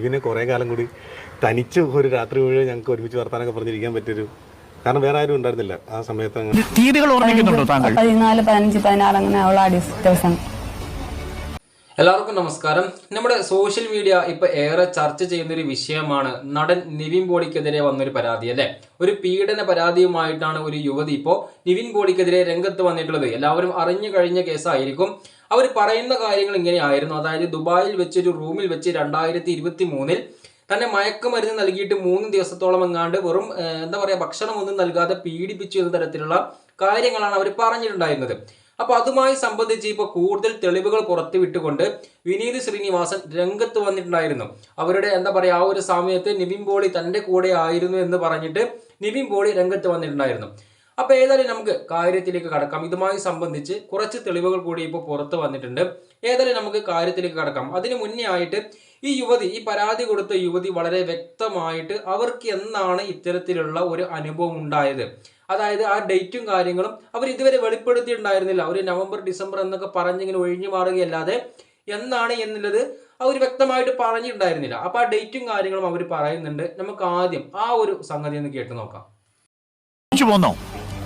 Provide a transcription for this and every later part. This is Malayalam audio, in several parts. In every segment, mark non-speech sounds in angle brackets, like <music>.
നിവിനെ കുറേ കാലം കൂടി തനിച്ച് ഒരു രാത്രി മുഴുവൻ ഞങ്ങൾക്ക് ഒരുമിച്ച് വർത്താനൊക്കെ പറഞ്ഞിരിക്കാൻ പറ്റൊരു കാരണം വേറെ ആരും ഉണ്ടായിരുന്നില്ല ആ സമയത്ത് തീയതികൾ ഓർമ്മിക്കുന്നുണ്ടോ താങ്കൾ? പതിനാല് പതിനഞ്ച് പതിനാറ് അങ്ങനെ ഉള്ള ആ ദിവസ- ദിവസം. എല്ലാവർക്കും നമസ്കാരം. നമ്മുടെ സോഷ്യൽ മീഡിയ ഇപ്പൊ ഏറെ ചർച്ച ചെയ്യുന്ന ഒരു വിഷയമാണ് നടൻ നിവിൻ പോളിക്കെതിരെ വന്നൊരു പരാതി അല്ലെ? ഒരു പീഡന പരാതിയുമായിട്ടാണ് ഒരു യുവതി ഇപ്പോ നിവിൻ പോളിക്കെതിരെ രംഗത്ത് വന്നിട്ടുള്ളത്. എല്ലാവരും അറിഞ്ഞു കഴിഞ്ഞ കേസായിരിക്കും. അവർ പറയുന്ന കാര്യങ്ങൾ ഇങ്ങനെയായിരുന്നു. അതായത് ദുബായിൽ വെച്ചൊരു റൂമിൽ വെച്ച് രണ്ടായിരത്തി ഇരുപത്തി മൂന്നിൽ തന്നെ മയക്കുമരുന്ന് നൽകിയിട്ട് മൂന്ന് ദിവസത്തോളം എങ്ങാണ്ട് വെറും എന്താ പറയുക ഭക്ഷണമൊന്നും നൽകാതെ പീഡിപ്പിച്ചു എന്ന തരത്തിലുള്ള കാര്യങ്ങളാണ് അവർ പറഞ്ഞിട്ടുണ്ടായിരുന്നത്. അപ്പോൾ അതുമായി സംബന്ധിച്ച് ഇപ്പൊ കൂടുതൽ തെളിവുകൾ പുറത്തുവിട്ടുകൊണ്ട് വിനീത് ശ്രീനിവാസൻ രംഗത്ത് വന്നിട്ടുണ്ടായിരുന്നു. അവരുടെ എന്താ പറയുക ആ ഒരു സമയത്ത് നിവിൻ പോളി തന്റെ കൂടെ ആയിരുന്നു എന്ന് പറഞ്ഞിട്ട് നിവിൻ പോളി രംഗത്ത് വന്നിട്ടുണ്ടായിരുന്നു. അപ്പൊ ഏതായാലും നമുക്ക് കാര്യത്തിലേക്ക് കടക്കാം. ഇതുമായി സംബന്ധിച്ച് കുറച്ച് തെളിവുകൾ കൂടി ഇപ്പോൾ പുറത്ത് വന്നിട്ടുണ്ട്. ഏതായാലും നമുക്ക് കാര്യത്തിലേക്ക് കടക്കാം. അതിനു മുന്നേ ആയിട്ട് ഈ യുവതി ഈ പരാതി കൊടുത്ത യുവതി വളരെ വ്യക്തമായിട്ട് അവർക്ക് എന്നാണ് ഇത്തരത്തിലുള്ള ഒരു അനുഭവം ഉണ്ടായത്. അതായത് ആ ഡേറ്റും കാര്യങ്ങളും അവർ ഇതുവരെ വെളിപ്പെടുത്തിയിട്ടുണ്ടായിരുന്നില്ല. ഒരു നവംബർ ഡിസംബർ എന്നൊക്കെ പറഞ്ഞിങ്ങനെ ഒഴിഞ്ഞു മാറുകയല്ലാതെ എന്നാണ് എന്നുള്ളത് അവർ വ്യക്തമായിട്ട് പറഞ്ഞിട്ടുണ്ടായിരുന്നില്ല. അപ്പൊ ആ ഡേറ്റും കാര്യങ്ങളും അവർ പറയുന്നുണ്ട്. നമുക്ക് ആദ്യം ആ ഒരു സംഗതി ഒന്ന് കേട്ട് നോക്കാം.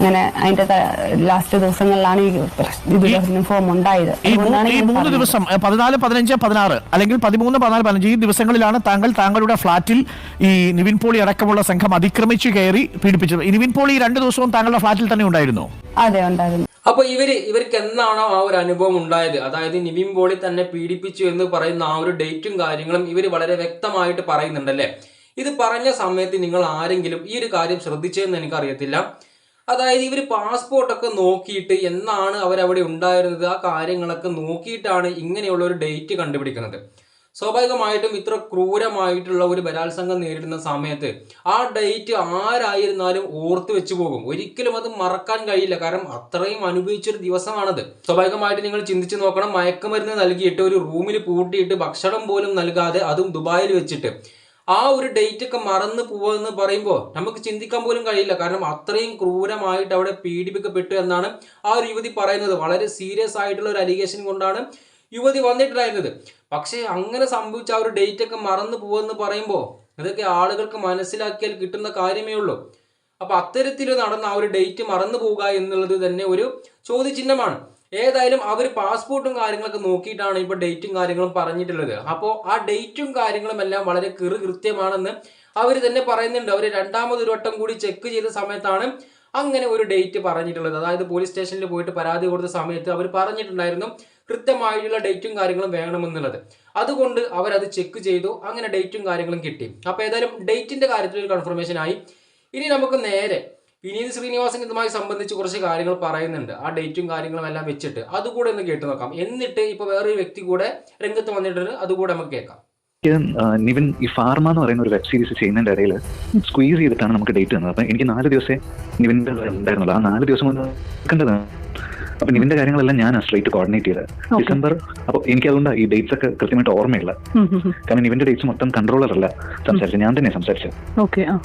അങ്ങനെ അതിന്റെ ലാസ്റ്റ് ദിവസങ്ങളിലാണ് ഈ പ്രശ്ന- ഫോം ഉണ്ടായത്. ഈ മൂ- ഈ മൂന്ന് ദിവസം ഏ, പതിനാല് പതിനഞ്ച് പതിനാറ് അല്ലെങ്കിൽ പതിമൂന്ന് പതിനാല് പതിനഞ്ച് ഈ ദിവസങ്ങളിലാണ് താങ്കൾ താങ്കളുടെ ഫ്ളാറ്റിൽ ഈ നിവിൻ പോളി അടക്കമുള്ള സംഘം അതിക്രമിച്ചു കയറി പീഡിപ്പിച്ചത്. ഈ നിവിൻ പോളി ഈ രണ്ട് ദിവസവും താങ്കളുടെ ഫ്ളാറ്റിൽ തന്നെ ഉണ്ടായിരുന്നു? അതെ ഉണ്ടായിരുന്നു. അപ്പൊ ഇവർ ഇവർക്ക് എന്നാണോ ആ ഒരു അനുഭവം ഉണ്ടായത്? അതായത് നിവിൻ പോളി തന്നെ പീഡിപ്പിച്ചു എന്ന് പറയുന്ന ആ ഒരു ഡേറ്റും കാര്യങ്ങളും ഇവർ വളരെ വ്യക്തമായിട്ട് പറയുന്നുണ്ടല്ലേ? ഇത് പറഞ്ഞ സമയത്ത് നിങ്ങൾ ആരെങ്കിലും ഈ ഒരു കാര്യം ശ്രദ്ധിച്ചതെന്ന് എനിക്കറിയത്തില്ല. അതായത് ഇവർ പാസ്പോർട്ടൊക്കെ നോക്കിയിട്ട് എന്നാണ് അവരവിടെ ഉണ്ടായിരുന്നത് ആ കാര്യങ്ങളൊക്കെ നോക്കിയിട്ടാണ് ഇങ്ങനെയുള്ള ഒരു ഡേറ്റ് കണ്ടുപിടിക്കുന്നത്. സ്വാഭാവികമായിട്ടും ഇത്ര ക്രൂരമായിട്ടുള്ള ഒരു ബലാത്സംഗം നേരിടുന്ന സമയത്ത് ആ ഡേറ്റ് ആരായിരുന്നാലും ഓർത്ത് വെച്ചു പോകും. ഒരിക്കലും അത് മറക്കാൻ കഴിയില്ല. കാരണം അത്രയും അനുഭവിച്ചൊരു ദിവസമാണത്. സ്വാഭാവികമായിട്ട് നിങ്ങൾ ചിന്തിച്ചു നോക്കണം മയക്കുമരുന്ന് നൽകിയിട്ട് ഒരു റൂമിൽ പൂട്ടിയിട്ട് ഭക്ഷണം പോലും നൽകാതെ അതും ദുബായിൽ വെച്ചിട്ട്. ആ ഒരു ഡേറ്റ് ഒക്കെ മറന്നു പോവെന്ന് പറയുമ്പോൾ നമുക്ക് ചിന്തിക്കാൻ പോലും കഴിയില്ല. കാരണം അത്രയും ക്രൂരമായിട്ട് അവിടെ പീഡിപ്പിക്കപ്പെട്ടു എന്നാണ് ആ ഒരു യുവതി പറയുന്നത്. വളരെ സീരിയസ് ആയിട്ടുള്ള ഒരു അലിഗേഷൻ കൊണ്ടാണ് യുവതി വന്നിട്ടുണ്ടായിരുന്നത്. പക്ഷേ അങ്ങനെ സംഭവിച്ച ആ ഒരു ഡേറ്റ് ഒക്കെ മറന്നു പോവെന്ന് പറയുമ്പോൾ അതൊക്കെ ആളുകൾക്ക് മനസ്സിലാക്കിയാൽ കിട്ടുന്ന കാര്യമേ ഉള്ളൂ. അപ്പൊ അത്തരത്തിൽ നടന്ന ആ ഒരു ഡേറ്റ് മറന്നു പോവുക എന്നുള്ളത് തന്നെ ഒരു ചോദ്യചിഹ്നമാണ്. ഏതായാലും അവർ പാസ്പോർട്ടും കാര്യങ്ങളൊക്കെ നോക്കിയിട്ടാണ് ഇപ്പൊ ഡേറ്റും കാര്യങ്ങളും പറഞ്ഞിട്ടുള്ളത്. അപ്പോൾ ആ ഡേറ്റും കാര്യങ്ങളും എല്ലാം വളരെ കൃ കൃത്യമാണെന്ന് അവർ തന്നെ പറയുന്നുണ്ട്. അവർ രണ്ടാമതൊരു വട്ടം കൂടി ചെക്ക് ചെയ്ത സമയത്താണ് അങ്ങനെ ഒരു ഡേറ്റ് പറഞ്ഞിട്ടുള്ളത്. അതായത് പോലീസ് സ്റ്റേഷനിൽ പോയിട്ട് പരാതി കൊടുത്ത സമയത്ത് അവർ പറഞ്ഞിട്ടുണ്ടായിരുന്നു കൃത്യമായിട്ടുള്ള ഡേറ്റും കാര്യങ്ങളും വേണമെന്നുള്ളത്. അതുകൊണ്ട് അവരത് ചെക്ക് ചെയ്തു. അങ്ങനെ ഡേറ്റും കാര്യങ്ങളും കിട്ടി. അപ്പോൾ ഏതായാലും ഡേറ്റിന്റെ കാര്യത്തിൽ ഒരു കൺഫർമേഷൻ ആയി. ഇനി നമുക്ക് നേരെ വിനീത് ശ്രീനിവാസൻ ഇതുമായി സംബന്ധിച്ച് കുറച്ച് കാര്യങ്ങൾ പറയുന്നുണ്ട്. ആ ഡേറ്റും കാര്യങ്ങളും എല്ലാം വെച്ചിട്ട്. അതുകൂടെ ഒന്ന് കേട്ട് നോക്കാം. എന്നിട്ട് ഇപ്പൊ വേറൊരു വ്യക്തി കൂടെ രംഗത്ത് വന്നിട്ടുണ്ട്. അതുകൂടെ നമുക്ക് കേൾക്കാം. നിവിൻ ഈ ഫാർമ എന്ന് പറയുന്ന ഒരു വെബ് സീരീസ് ചെയ്യുന്നതിന്റെ ഇടയിൽ സ്ക്വീസ് ചെയ്തിട്ടാണ് നമുക്ക് ഡേറ്റ് തന്നത്. അപ്പൊ എനിക്ക് നാല് ദിവസേ നിവിന്റെ ഉണ്ടായിരുന്നുള്ളൂ. ആ നാല് ദിവസം ഒന്ന് നിൽക്കേണ്ടതാണ് അപ്പൊ നിവിന്റെ കാര്യങ്ങളെല്ലാം ഞാൻ സ്ട്രേറ്റ് കോർഡിനേറ്റ് ചെയ്തത്. ഡിസംബർ അപ്പൊ എനിക്ക് അതുകൊണ്ട് ഈ ഡേറ്റ്സ് ഒക്കെ കൃത്യമായിട്ട് ഓർമ്മയില്ല. കാരണം നിവിന്റെ ഡേറ്റ്സ് മൊത്തം കൺട്രോളർ അല്ല സംസാരിച്ചത്. ഞാൻ തന്നെ സംസാരിച്ചത്. ഓക്കെ ആ.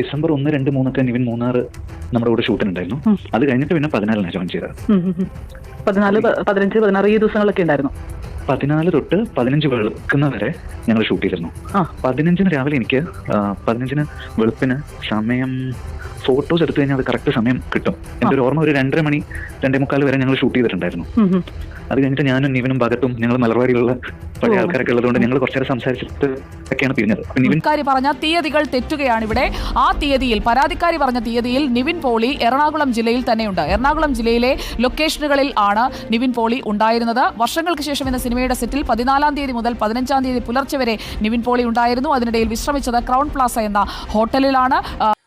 ഡിസംബർ ഒന്ന് രണ്ട് മൂന്നൊക്കെ നിവിൻ മൂന്നാർ നമ്മുടെ കൂടെ ഷൂട്ടിനുണ്ടായിരുന്നു. അത് കഴിഞ്ഞിട്ട് പിന്നെ പതിനാലിനാണ് ജോയിൻ ചെയ്തത്. പതിനാല് പതിനഞ്ച് പതിനാറ് ഈ ദിവസങ്ങളൊക്കെ ഉണ്ടായിരുന്നു. പതിനാല് തൊട്ട് പതിനഞ്ച് വെളുക്കുന്ന വരെ ഞങ്ങൾ ഷൂട്ട് ചെയ്തിരുന്നു. പതിനഞ്ചിന് രാവിലെ എനിക്ക് പതിനഞ്ചിന് വെളുപ്പിന് സമയം ഫോട്ടോസ് എടുത്തു കഴിഞ്ഞാൽ അത് കറക്റ്റ് സമയം കിട്ടും. എന്റെ ഒരു ഓർമ്മ ഒരു രണ്ടര മണി രണ്ടേ മുക്കാൽ വരെ ഞങ്ങൾ ഷൂട്ട് ചെയ്തിട്ടുണ്ടായിരുന്നു. അത് കഴിഞ്ഞിട്ട് ഞാനും നിവിനും ഭാഗത്തും ഞങ്ങൾ മലർവാടിയിലുള്ള പഴയ ആൾക്കാരൊക്കെ ഉള്ളതുകൊണ്ട് ഞങ്ങൾ കുറച്ചേരം സംസാരിച്ചിട്ട് ഒക്കെയാണ് പിരിഞ്ഞത്. പറഞ്ഞ തീയതികൾ തെറ്റുകയാണ് ഇവിടെ. ആ തീയതിയിൽ പരാതിക്കാരി പറഞ്ഞ തീയതിയിൽ നിവിൻ പോളി എറണാകുളം ജില്ലയിൽ തന്നെയുണ്ട്. എറണാകുളം ജില്ലയിലെ ലൊക്കേഷനുകളിൽ ആണ് നിവിൻ പോളി ഉണ്ടായിരുന്നത്. വർഷങ്ങൾക്ക് ശേഷം എന്ന സിനിമയുടെ സെറ്റിൽ പതിനാലാം തീയതി മുതൽ പതിനഞ്ചാം തീയതി പുലർച്ചെ വരെ നിവിൻ പോളി ഉണ്ടായിരുന്നു. അതിനിടയിൽ വിശ്രമിച്ചത് ക്രൗൺ പ്ലാസ എന്ന ഹോട്ടലിലാണ്.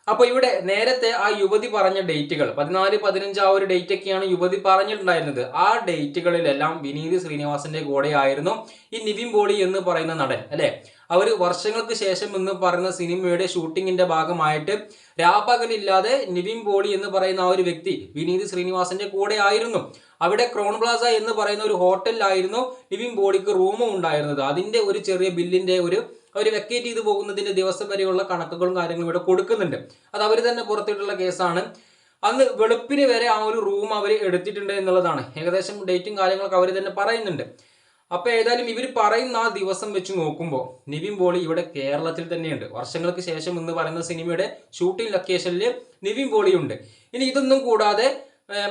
ആ, അപ്പൊ ഇവിടെ നേരത്തെ ആ യുവതി പറഞ്ഞ ഡേറ്റുകൾ പതിനാല് പതിനഞ്ച് ആ ഒരു ഡേറ്റ് ഒക്കെയാണ് യുവതി പറഞ്ഞിട്ടുണ്ടായിരുന്നത്. ആ ഡേറ്റുകളിലെല്ലാം വിനീത് ശ്രീനിവാസന്റെ കൂടെ ആയിരുന്നു ഈ നിവിൻ പോളി എന്ന് പറയുന്ന നടൻ അല്ലെ? അവർ വർഷങ്ങൾക്ക് ശേഷം എന്ന് പറയുന്ന സിനിമയുടെ ഷൂട്ടിങ്ങിന്റെ ഭാഗമായിട്ട് രാപകലില്ലാതെ നിവിൻ പോളി എന്ന് പറയുന്ന ആ ഒരു വ്യക്തി വിനീത് ശ്രീനിവാസന്റെ കൂടെ ആയിരുന്നു. അവിടെ ക്രോൺ പ്ലാസ എന്ന് പറയുന്ന ഒരു ഹോട്ടലിലായിരുന്നു നിവിൻ പോളിക്ക് റൂമും ഉണ്ടായിരുന്നത്. അതിന്റെ ഒരു ചെറിയ ബില്ലിന്റെ ഒരു അവർ വെക്കേറ്റ് ചെയ്തു പോകുന്നതിന്റെ ദിവസം വരെയുള്ള കണക്കുകളും കാര്യങ്ങളും ഇവിടെ കൊടുക്കുന്നുണ്ട്. അത് അവർ തന്നെ പുറത്തിട്ടുള്ള കേസാണ്. അന്ന് വെളുപ്പിന് വരെ ആ ഒരു റൂം അവർ എടുത്തിട്ടുണ്ട് എന്നുള്ളതാണ്. ഏകദേശം ഡേറ്റും കാര്യങ്ങളൊക്കെ അവർ തന്നെ പറയുന്നുണ്ട്. അപ്പോൾ ഏതായാലും ഇവർ പറയുന്ന ആ ദിവസം വെച്ച് നോക്കുമ്പോൾ നിവിൻ പോളി ഇവിടെ കേരളത്തിൽ തന്നെയുണ്ട്. വർഷങ്ങൾക്ക് ശേഷം എന്ന് പറയുന്ന സിനിമയുടെ ഷൂട്ടിംഗ് ലൊക്കേഷനിൽ നിവിൻ പോളിയുണ്ട്. ഇനി ഇതൊന്നും കൂടാതെ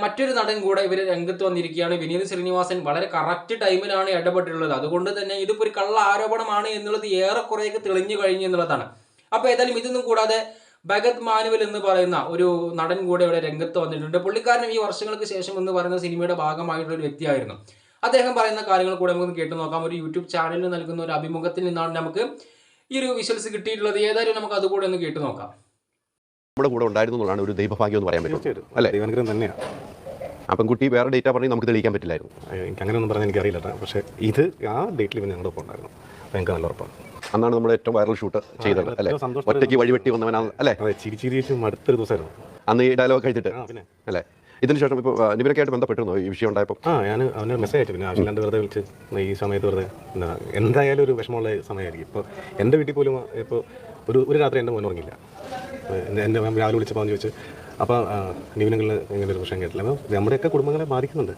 മറ്റൊരു നടൻ കൂടെ ഇവർ രംഗത്ത് വന്നിരിക്കുകയാണ്. വിനീത് ശ്രീനിവാസൻ വളരെ കറക്റ്റ് ടൈമിലാണ് ഇടപെട്ടിട്ടുള്ളത്. അതുകൊണ്ട് തന്നെ ഇതിപ്പോൾ ഒരു കള്ള ആരോപണമാണ് എന്നുള്ളത് ഏറെക്കുറെയൊക്കെ തെളിഞ്ഞു കഴിഞ്ഞു എന്നുള്ളതാണ്. അപ്പോൾ ഏതായാലും ഇതൊന്നും കൂടാതെ ഭഗത് മാനുവൽ എന്ന് പറയുന്ന ഒരു നടൻ കൂടെ ഇവിടെ രംഗത്ത് വന്നിട്ടുണ്ട്. പുള്ളിക്കാരനും ഈ വർഷങ്ങൾക്ക് ശേഷം എന്ന് പറയുന്ന സിനിമയുടെ ഭാഗമായിട്ടുള്ള ഒരു വ്യക്തിയായിരുന്നു. അദ്ദേഹം പറയുന്ന കാര്യങ്ങൾ കൂടെ നമുക്ക് കേട്ടു നോക്കാം. ഒരു യൂട്യൂബ് ചാനലിൽ നൽകുന്ന ഒരു അഭിമുഖത്തിൽ നിന്നാണ് നമുക്ക് ഈ ഒരു വിഷ്വൽസ് കിട്ടിയിട്ടുള്ളത്. ഏതായാലും നമുക്ക് അതുകൂടെ ഒന്ന് കേട്ടു നോക്കാം. നമ്മുടെ കൂടെ ഉണ്ടായിരുന്നു എന്നുള്ളതാണ് ഒരു ദൈവഭാഗ്യം എന്ന് പറയാൻ പറ്റും. അല്ലേ? ദൈവാനുഗ്രഹം തന്നെയാണ് ആ പെൺകുട്ടി വേറെ ഡേറ്റ പറഞ്ഞ് നമുക്ക് തെളിയിക്കാൻ പറ്റില്ലായിരുന്നു. എനിക്ക് അങ്ങനെയൊന്നും പറഞ്ഞാൽ എനിക്കറിയില്ല പക്ഷേ ഇത് ആ ഡേറ്റിൽ പിന്നെ ഞങ്ങളുടെ ഒപ്പം ഉണ്ടായിരുന്നു. അപ്പോൾ എനിക്ക് നല്ല ഉറപ്പാണ്. അന്നാണ് നമ്മൾ ഏറ്റവും വൈറൽ ഷൂട്ട് ചെയ്തത് അല്ലേ? ഒറ്റയ്ക്ക് വഴിവെട്ടി വന്നവനാണ് അല്ലേ? ചിരി ചിരി അടുത്തൊരു ദിവസമായിരുന്നു. അന്ന് ഈ ഡയലോഗ് കഴിച്ചിട്ട് അല്ലേ? ഇതിനുശേഷം ഇപ്പോൾ നിവിനൊക്കെ ആയിട്ട് ബന്ധപ്പെട്ടിരുന്നു ഈ വിഷയം ഉണ്ടായപ്പോൾ ആ ഞാൻ അവന് മെസ്സേജ് അയച്ചു. പിന്നെ ആവശ്യമില്ലാണ്ട് വെറുതെ വിളിച്ച് ഈ സമയത്ത് വെറുതെ എന്താ എന്തായാലും ഒരു വിഷമമുള്ള സമയമായിരിക്കും. ഇപ്പോൾ എന്റെ വീട്ടിൽ പോലും ഇപ്പോൾ ഒരു ഒരു രാത്രി എന്റെ മോൻ ഉറങ്ങില്ല എന്റെ മാം രാവിലെ വിളിച്ചപ്പോൾ ചോദിച്ചു അപ്പോൾ ന്യൂനങ്ങളിൽ ഇങ്ങനെ ഒരു പ്രശ്നം കേട്ടില്ല. അപ്പോൾ നമ്മുടെയൊക്കെ കുടുംബങ്ങളെ ബാധിക്കുന്നുണ്ട്.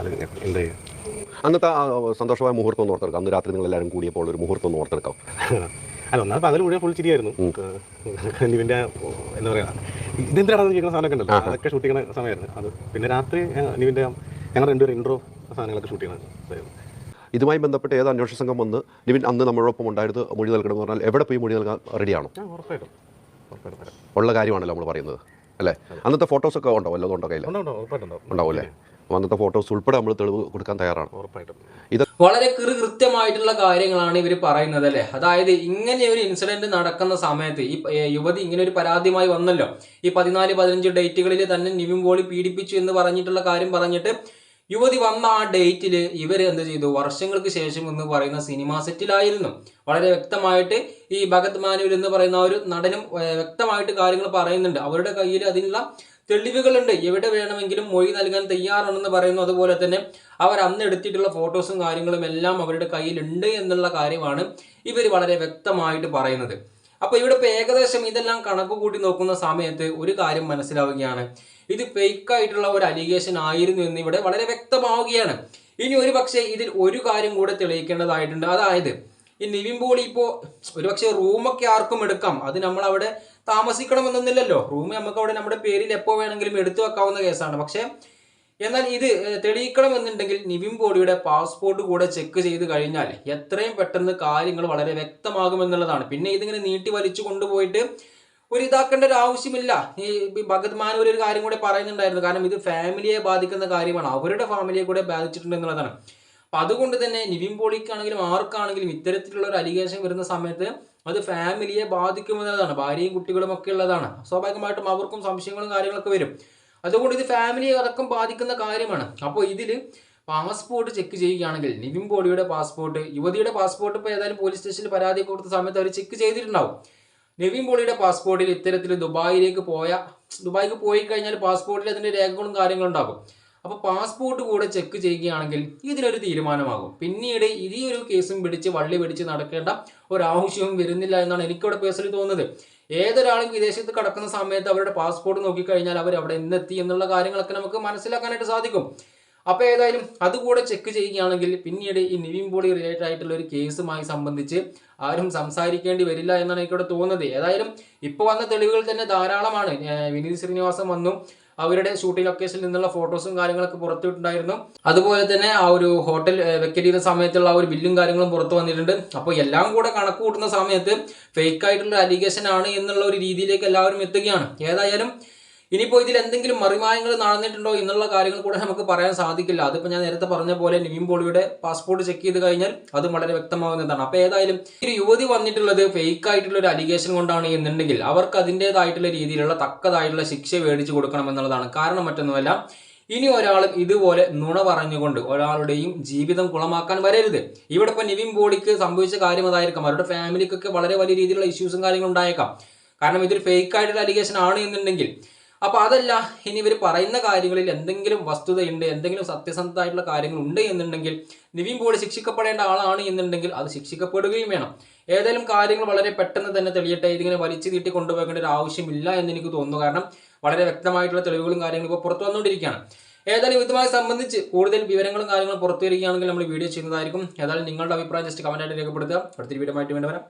അത് എന്താ അന്നത്തെ ആ സന്തോഷമായ മുഹൂർത്തം ഒന്ന് ഓർത്തെടുക്കാം. അന്ന് രാത്രി നിങ്ങൾ എല്ലാവരും കൂടിയപ്പോൾ ഒരു മുഹൂർത്തം ഒന്ന് ഓർത്തെടുക്കാം. <laughs> അല്ല ഒന്നാമത് പകൽ മുഴുവൻ ഫുൾ ചിരിയായിരുന്നു. <laughs> നിവിന്റെ എന്താ പറയുക ഇതെന്തിനാണെന്ന് ചോദിക്കുന്ന സാധനമൊക്കെ ഉണ്ടല്ലോ? അതൊക്കെ ഷൂട്ട് ചെയ്യുന്ന സമയമായിരുന്നു. അത് പിന്നെ രാത്രി നിവിന്റെ ഞങ്ങൾ രണ്ടുപേരും ഇൻട്രോ സാധനങ്ങളൊക്കെ ഷൂട്ട് ചെയ്യണം ഇതുമായി ബന്ധപ്പെട്ട് ഏത് അന്വേഷണ സംഘം വന്ന് നിവിൻ അന്ന് നമ്മളോടൊപ്പം ഉണ്ടായത് മൊഴി നൽകണമെന്ന് പറഞ്ഞാൽ എവിടെ പോയി മൊഴി നൽകാൻ റെഡിയാണോ ഞാൻ ഉറപ്പായിട്ടും. ഉള്ള കാര്യമാണല്ലോ നമ്മൾ പറയുന്നത് അല്ലേ? അന്നത്തെ ഫോട്ടോസൊക്കെ ഉണ്ടോ? വല്ലതും ഉണ്ടോ കയ്യിൽ ഉണ്ടോ ഉണ്ടോ ഉറപ്പായിട്ടുണ്ടാവും ഉണ്ടാവും അല്ലേ അന്നത്തെ ഫോട്ടോസ് ഉൾപ്പെടെ നമ്മൾ തെളിവ് കൊടുക്കാൻ തയ്യാറാണ്. ഇത് വളരെ കൃ കൃത്യമായിട്ടുള്ള കാര്യങ്ങളാണ് ഇവർ പറയുന്നത് അല്ലേ? അതായത് ഇങ്ങനെ ഒരു ഇൻസിഡന്റ് നടക്കുന്ന സമയത്ത് ഈ യുവതി ഇങ്ങനെ ഒരു പരാതിയുമായി വന്നല്ലോ. ഈ പതിനാല് പതിനഞ്ച് ഡേറ്റുകളിൽ തന്നെ നിവിൻ പോളി പീഡിപ്പിച്ചു എന്ന് പറഞ്ഞിട്ടുള്ള കാര്യം പറഞ്ഞിട്ട് യുവതി വന്ന ആ ഡേറ്റിൽ ഇവർ എന്ത് ചെയ്തു? വർഷങ്ങൾക്ക് ശേഷം എന്ന് പറയുന്ന സിനിമ സെറ്റിലായിരുന്നു. വളരെ വ്യക്തമായിട്ട് ഈ ഭഗത് മാനുവൽ എന്ന് പറയുന്ന ഒരു നടനും വ്യക്തമായിട്ട് കാര്യങ്ങൾ പറയുന്നുണ്ട്. അവരുടെ കയ്യിൽ അതിനുള്ള തെളിവുകളുണ്ട്. എവിടെ വേണമെങ്കിലും മൊഴി നൽകാൻ തയ്യാറാണെന്ന് പറയുന്നു. അതുപോലെ തന്നെ അവർ അന്ന് എടുത്തിട്ടുള്ള ഫോട്ടോസും കാര്യങ്ങളും എല്ലാം അവരുടെ കയ്യിലുണ്ട് എന്നുള്ള കാര്യമാണ് ഇവർ വളരെ വ്യക്തമായിട്ട് പറയുന്നത്. അപ്പോൾ ഇവിടെ ഇപ്പോൾ ഏകദേശം ഇതെല്ലാം കണക്ക് കൂട്ടി നോക്കുന്ന സമയത്ത് ഒരു കാര്യം മനസ്സിലാവുകയാണ്. ഇത് ഫേക്ക് ആയിട്ടുള്ള ഒരു അലിഗേഷൻ ആയിരുന്നു എന്ന് ഇവിടെ വളരെ വ്യക്തമാവുകയാണ്. ഇനി ഒരു പക്ഷേ ഇതിൽ ഒരു കാര്യം കൂടെ തെളിയിക്കേണ്ടതായിട്ടുണ്ട്. അതായത് ഈ നിവിൻ പോളി ഇപ്പോൾ ഒരുപക്ഷെ റൂമൊക്കെ ആർക്കും എടുക്കാം. അത് നമ്മൾ അവിടെ താമസിക്കണമെന്നൊന്നുമില്ലല്ലോ. റൂം നമുക്ക് അവിടെ നമ്മുടെ പേരിൽ എപ്പോൾ വേണമെങ്കിലും എടുത്തു വെക്കാവുന്ന കേസാണ്. പക്ഷേ എന്നാൽ ഇത് തെളിയിക്കണമെന്നുണ്ടെങ്കിൽ നിവിൻ പോളിയുടെ പാസ്പോർട്ട് കൂടെ ചെക്ക് ചെയ്ത് കഴിഞ്ഞാൽ എത്രയും പെട്ടെന്ന് കാര്യങ്ങൾ വളരെ വ്യക്തമാകുമെന്നുള്ളതാണ്. പിന്നെ ഇതിങ്ങനെ നീട്ടി വലിച്ചു കൊണ്ടുപോയിട്ട് ഒരു ഇതാക്കേണ്ട ഒരു ആവശ്യമില്ല. ഈ ഭഗത് മാനൂർ ഒരു കാര്യം കൂടെ പറയുന്നുണ്ടായിരുന്നു. കാരണം ഇത് ഫാമിലിയെ ബാധിക്കുന്ന കാര്യമാണ്. അവരുടെ ഫാമിലിയെ കൂടെ ബാധിച്ചിട്ടുണ്ട് എന്നുള്ളതാണ് അപ്പൊ അതുകൊണ്ട് തന്നെ നിവിൻ പോളിക്കാണെങ്കിലും ആർക്കാണെങ്കിലും ഇത്തരത്തിലുള്ള ഒരു അലിഗേഷൻ വരുന്ന സമയത്ത് അത് ഫാമിലിയെ ബാധിക്കുമെന്നുള്ളതാണ്. ഭാര്യയും കുട്ടികളും ഒക്കെ ഉള്ളതാണ്. സ്വാഭാവികമായിട്ടും അവർക്കും സംശയങ്ങളും കാര്യങ്ങളൊക്കെ വരും. അതുകൊണ്ട് ഇത് ഫാമിലിയെ അടക്കം ബാധിക്കുന്ന കാര്യമാണ്. അപ്പോൾ ഇതിൽ പാസ്പോർട്ട് ചെക്ക് ചെയ്യുകയാണെങ്കിൽ നിവിൻ പോളിയുടെ പാസ്പോർട്ട് യുവതിയുടെ പാസ്പോർട്ട് ഇപ്പോൾ ഏതായാലും പോലീസ് സ്റ്റേഷനിൽ പരാതി കൊടുത്ത സമയത്ത് അവർ ചെക്ക് ചെയ്തിട്ടുണ്ടാവും. നിവിൻ പോളിയുടെ പാസ്പോർട്ടിൽ ഇത്തരത്തിൽ ദുബായിലേക്ക് പോയ ദുബായിക്ക് പോയി കഴിഞ്ഞാൽ പാസ്പോർട്ടിൽ അതിന്റെ രേഖകളും കാര്യങ്ങളും ഉണ്ടാകും. അപ്പോൾ പാസ്പോർട്ട് കൂടെ ചെക്ക് ചെയ്യുകയാണെങ്കിൽ ഇതിനൊരു തീരുമാനമാകും. പിന്നീട് ഈ ഒരു കേസും പിടിച്ച് വള്ളി പിടിച്ച് നടക്കേണ്ട ഒരാവശ്യവും വരുന്നില്ല എന്നാണ് എനിക്കിവിടെ പേഴ്സണലി തോന്നുന്നത്. ഏതൊരാളും വിദേശത്ത് കടക്കുന്ന സമയത്ത് അവരുടെ പാസ്പോർട്ട് നോക്കിക്കഴിഞ്ഞാൽ അവർ അവിടെ എന്നെത്തി എന്നുള്ള കാര്യങ്ങളൊക്കെ നമുക്ക് മനസ്സിലാക്കാനായിട്ട് സാധിക്കും. അപ്പോൾ ഏതായാലും അതുകൂടെ ചെക്ക് ചെയ്യുകയാണെങ്കിൽ പിന്നീട് ഈ നിവിൻ പോളി റിലേറ്റഡ് ആയിട്ടുള്ള ഒരു കേസുമായി സംബന്ധിച്ച് ആരും സംസാരിക്കേണ്ടി വരില്ല എന്നാണ് എനിക്കിവിടെ തോന്നുന്നത്. ഏതായാലും ഇപ്പോൾ വന്ന തെളിവുകൾ തന്നെ ധാരാളമാണ്. വിനീത് ശ്രീനിവാസൻ വന്നു. അവരുടെ ഷൂട്ടിംഗ് ലൊക്കേഷനിൽ നിന്നുള്ള ഫോട്ടോസും കാര്യങ്ങളൊക്കെ പുറത്തുവിട്ടുണ്ടായിരുന്നു. അതുപോലെ തന്നെ ആ ഒരു ഹോട്ടൽ വെക്കറ്റ് ചെയ്ത സമയത്തുള്ള ആ ഒരു ബില്ലും കാര്യങ്ങളും പുറത്തു വന്നിട്ടുണ്ട്. അപ്പോൾ എല്ലാം കൂടെ കണക്ക് കൂട്ടുന്ന സമയത്ത് ഫേക്ക് ആയിട്ടുള്ള അലിഗേഷൻ ആണ് എന്നുള്ള ഒരു രീതിയിലേക്ക് എല്ലാവരും എത്തുകയാണ്. ഏതായാലും ഇനിയിപ്പോൾ ഇതിൽ എന്തെങ്കിലും മറിമായങ്ങൾ നടന്നിട്ടുണ്ടോ എന്നുള്ള കാര്യങ്ങൾ കൂടെ നമുക്ക് പറയാൻ സാധിക്കില്ല. അതിപ്പോൾ ഞാൻ നേരത്തെ പറഞ്ഞ പോലെ നിവിൻ പോളിയുടെ പാസ്പോർട്ട് ചെക്ക് ചെയ്ത് കഴിഞ്ഞാൽ അതും വളരെ വ്യക്തമാകുന്നതാണ്. അപ്പോൾ ഏതായാലും ഒരു യുവതി വന്നിട്ടുള്ളത് ഫേക്ക് ആയിട്ടുള്ള ഒരു അലിഗേഷൻ കൊണ്ടാണ് എന്നുണ്ടെങ്കിൽ അവർക്ക് അതിന്റെതായിട്ടുള്ള രീതിയിലുള്ള തക്കതായിട്ടുള്ള ശിക്ഷ മേടിച്ചു കൊടുക്കണം എന്നുള്ളതാണ്. കാരണം മറ്റൊന്നുമല്ല ഇനി ഒരാളും ഇതുപോലെ നുണ പറഞ്ഞുകൊണ്ട് ഒരാളുടെയും ജീവിതം കുളമാക്കാൻ വരരുത്. ഇവിടെ ഇപ്പൊ നിവിൻ പോളിക്ക് സംഭവിച്ച കാര്യം അതായിരിക്കാം. അവരുടെ ഫാമിലിക്കൊക്കെ വളരെ വലിയ രീതിയിലുള്ള ഇഷ്യൂസും കാര്യങ്ങളും ഉണ്ടായേക്കാം. കാരണം ഇതൊരു ഫേക്ക് ആയിട്ടുള്ള അലിഗേഷൻ ആണ് എന്നുണ്ടെങ്കിൽ അപ്പൊ അതല്ല ഇനി ഇവർ പറയുന്ന കാര്യങ്ങളിൽ എന്തെങ്കിലും വസ്തുതയുണ്ട് എന്തെങ്കിലും സത്യസന്ധമായിട്ടുള്ള കാര്യങ്ങൾ ഉണ്ട് എന്നുണ്ടെങ്കിൽ നിവിൻ പോളി ശിക്ഷിക്കപ്പെടേണ്ട ആളാണ് എന്നുണ്ടെങ്കിൽ അത് ശിക്ഷിക്കപ്പെടുകയും വേണം. ഏതായാലും കാര്യങ്ങൾ വളരെ പെട്ടെന്ന് തന്നെ തെളിയട്ടെ ഇതിങ്ങനെ വലിച്ചു നീട്ടി കൊണ്ടുപോകേണ്ട ഒരു ആവശ്യമില്ല എന്ന് എനിക്ക് തോന്നുന്നു. കാരണം വളരെ വ്യക്തമായിട്ടുള്ള തെളിവുകളും കാര്യങ്ങളും ഇപ്പോൾ പുറത്തു വന്നുകൊണ്ടിരിക്കുകയാണ്. ഏതായാലും ഇതുമായി സംബന്ധിച്ച് കൂടുതൽ വിവരങ്ങളും കാര്യങ്ങളും പുറത്തു വരികയാണെങ്കിൽ നമ്മൾ വീഡിയോ ചെയ്യുന്നതായിരിക്കും. ഏതായാലും നിങ്ങളുടെ അഭിപ്രായം ജസ്റ്റ് കമന്റായിട്ട് രേഖപ്പെടുത്തുക. അടുത്തൊരു വീഡിയോ ആയിട്ട് വേണ്ടി വരാം.